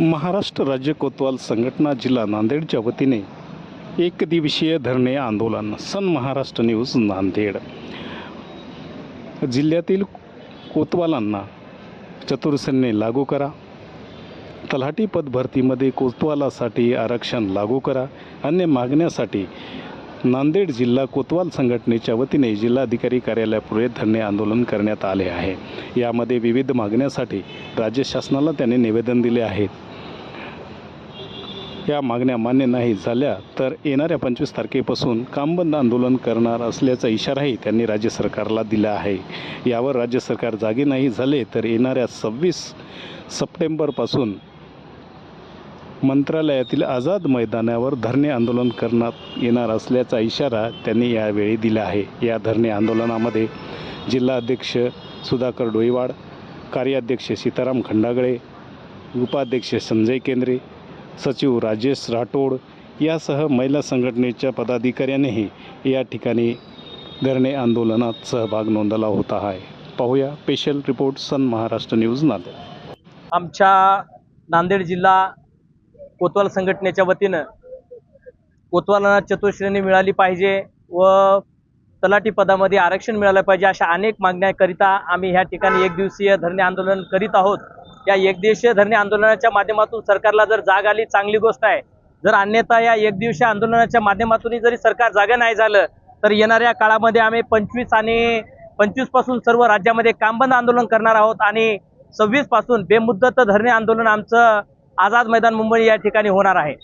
महाराष्ट्र राज्य कोतवाल संघटना जिल्हा नांदेडच्या वतीने एक दिवसीय धरणे आंदोलन सन महाराष्ट्र न्यूज नांदेड. जिल्ह्यातील कोतवालांना चतुर्सेने लागू करा. तलाठी पद भरतीमध्ये कोतवालासाठी आरक्षण लागू करा. अन्य मागण्यासाठी नांदेड जिल्हा कोतवाल संघटनेच्या वतीने जिल्हाधिकारी कार्यालयापुढे धरणे आंदोलन करण्यात आले आहे. यामध्ये विविध मागण्यासाठी राज्य शासनाला त्यांनी निवेदन दिले आहे. या मागण्या मान्य नाही झाल्या तर येणाऱ्या पंचवीस तारखेपासून कामबंद आंदोलन करणार असल्याचा इशाराही त्यांनी राज्य सरकारला दिला आहे. यावर राज्य सरकार जागे नाही झाले तर येणाऱ्या सव्वीस सप्टेंबरपासून मंत्रालयातील आझाद मैदानावर धरणे आंदोलन करण्यात येणार असल्याचा इशारा त्यांनी यावेळी दिला आहे. या धरणे आंदोलनामध्ये जिल्हाध्यक्ष सुधाकर डोईवाड कार्याध्यक्ष सीताराम खंडागळे उपाध्यक्ष संजय केंद्रे सचिव राजेश राठोड यासह महिला संघटनेच्या पदाधिकाऱ्यांनीही या ठिकाणी धरणे आंदोलनात सहभाग नोंदवला होता आहे. पाहूया special report Sun Maharashtra news Nanded. आमच्या नांदेड जिल्हा कोतवाल संघटनेच्या वतीनं कोतवालांना चतुश्रेणी मिळाली पाहिजे व तलाठी पदामध्ये आरक्षण मिळालं पाहिजे अशा अनेक मागण्याकरिता आम्ही ह्या ठिकाणी एक दिवसीय धरणे आंदोलन करीत आहोत. या एक दिवसीय धरणे आंदोलनाच्या माध्यमातून सरकारला जर जाग आली चांगली गोष्ट आहे. जर अन्यथा या एक दिवसीय आंदोलनाच्या माध्यमातूनही जरी सरकार जागा नाही झालं तर येणाऱ्या काळामध्ये आम्ही पंचवीस आणि पंचवीसपासून सर्व राज्यामध्ये कामबंद आंदोलन करणार आहोत आणि सव्वीसपासून बेमुद्दत धरणे आंदोलन आमचं आझाद मैदान मुंबई या ठिकाणी होणार आहे.